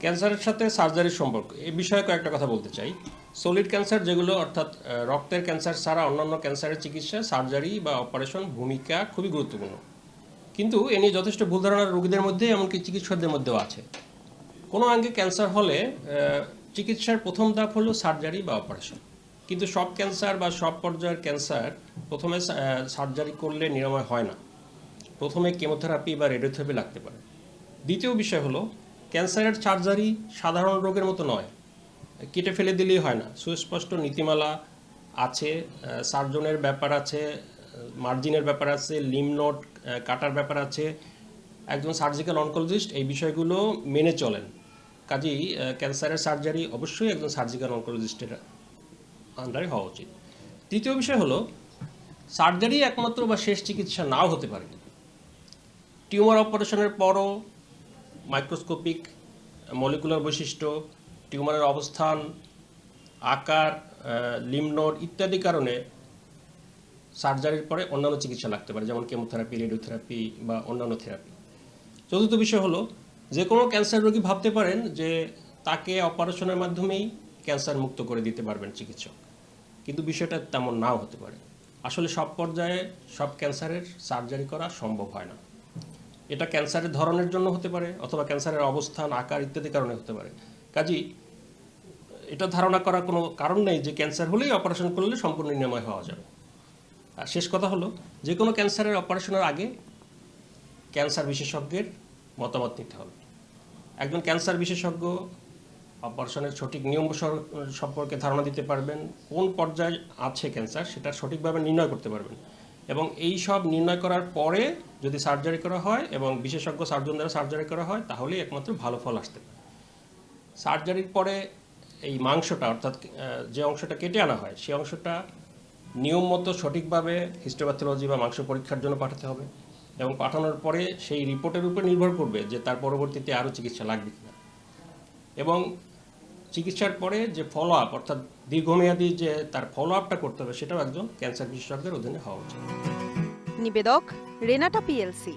ক্যান্সারের সাথে সার্জারির সম্পর্ক। এই বিষয়ে কয়েকটা কথা বলতে চাই। সলিড ক্যান্সার যেগুলো অর্থাৎ রক্তের ক্যান্সার ছাড়া অন্যান্য ক্যান্সারের চিকিৎসা, সার্জারি বা অপারেশন ভূমিকা খুবই গুরুত্বপূর্ণ। কিন্তু এ নিয়ে যথেষ্ট ভুল ধারণার রোগীদের মধ্যে, এমনকি চিকিৎসকদের মধ্যেও আছে। কোনো আঙ্গে ক্যান্সার হলে চিকিৎসার প্রথম ধাপ হলো সার্জারি বা অপারেশন। কিন্তু সব ক্যান্সার বা সব পর্যায়ের ক্যান্সার প্রথমে সার্জারি করলে নিরাময় হয় না। প্রথমে কেমোথেরাপি বা রেডিওথেরাপি লাগতে পারে। দ্বিতীয় বিষয় হলো ক্যান্সারের সার্জারি সাধারণ রোগের মতো নয়। কেটে ফেলে দিলেই হয় না। সুস্পষ্ট নীতিমালা আছে সার্জনের ব্যাপার আছে মার্জিনের ব্যাপার আছে, লিম নোট কাটার ব্যাপার আছে। একজন সার্জিক্যাল অনকোলজিস্ট এই বিষয়গুলো মেনে চলেন। কাজেই ক্যান্সারের সার্জারি অবশ্যই একজন সার্জিক্যাল অনকোলজিস্টের আন্ডারে হওয়া উচিত। তৃতীয় বিষয় হলো, সার্জারি একমাত্র বা শেষ চিকিৎসা নাও হতে পারে। টিউমার অপারেশনের পরও মাইক্রোস্কোপিক মলিকুলার বৈশিষ্ট্য, টিউমারের অবস্থান, আকার লিমনোড ইত্যাদি কারণে সার্জারির পরে অন্যান্য চিকিৎসা লাগতে পারে, যেমন কেমোথেরাপি রেডিওথেরাপি বা অন্যান্য থেরাপি চতুর্থ বিষয় হলো, যে কোনো ক্যান্সার রোগী ভাবতে পারেন যে তাকে অপারেশনের মাধ্যমেই ক্যান্সার মুক্ত করে দিতে পারবেন চিকিৎসক। কিন্তু বিষয়টা তেমন নাও হতে পারে। আসলে সব পর্যায়ে সব ক্যান্সারের সার্জারি করা সম্ভব হয় না। এটা ক্যান্সারের ধরনের জন্য হতে পারে অথবা ক্যান্সারের অবস্থান, আকার ইত্যাদি কারণে হতে পারে। কাজেই এটা ধারণা করার কোনো কারণ নেই যে ক্যান্সার হলেই অপারেশন করলে সম্পূর্ণ নিরাময় হওয়া যাবে। আর শেষ কথা হলো, যে কোনো ক্যান্সারের অপারেশনের আগে ক্যান্সার বিশেষজ্ঞের মতামত নিতে হবে। একজন ক্যান্সার বিশেষজ্ঞ অপারেশনের সঠিক নিয়ম সম্পর্কে ধারণা দিতে পারবেন, কোন পর্যায়ে আছে ক্যান্সার সেটা সঠিকভাবে নির্ণয় করতে পারবেন। এবং এই সব নির্ণয় করার পরে যদি সার্জারি করা হয় এবং বিশেষজ্ঞ সার্জন দ্বারা সার্জারি করা হয়, তাহলেই একমাত্র ভালো ফল আসতে পারে। সার্জারির পরে এই মাংসটা, অর্থাৎ যে অংশটা কেটে আনা হয় সেই অংশটা নিয়ম মতো সঠিকভাবে হিস্টোপ্যাথোলজি বা মাংস পরীক্ষার জন্য পাঠাতে হবে এবং পাঠানোর পরে সেই রিপোর্টের উপর নির্ভর করবে যে তার পরবর্তীতে আরও চিকিৎসা লাগবে কিনা। এবং চিকিৎসার পরে যে ফলো আপ অর্থাৎ দীর্ঘমেয়াদী যে তার ফলো আপটা করতে হবে, সেটাও একজন ক্যান্সার বিশেষজ্ঞের অধীনে হওয়া উচিত। নিবেদক, রেনাটা পিএলসি।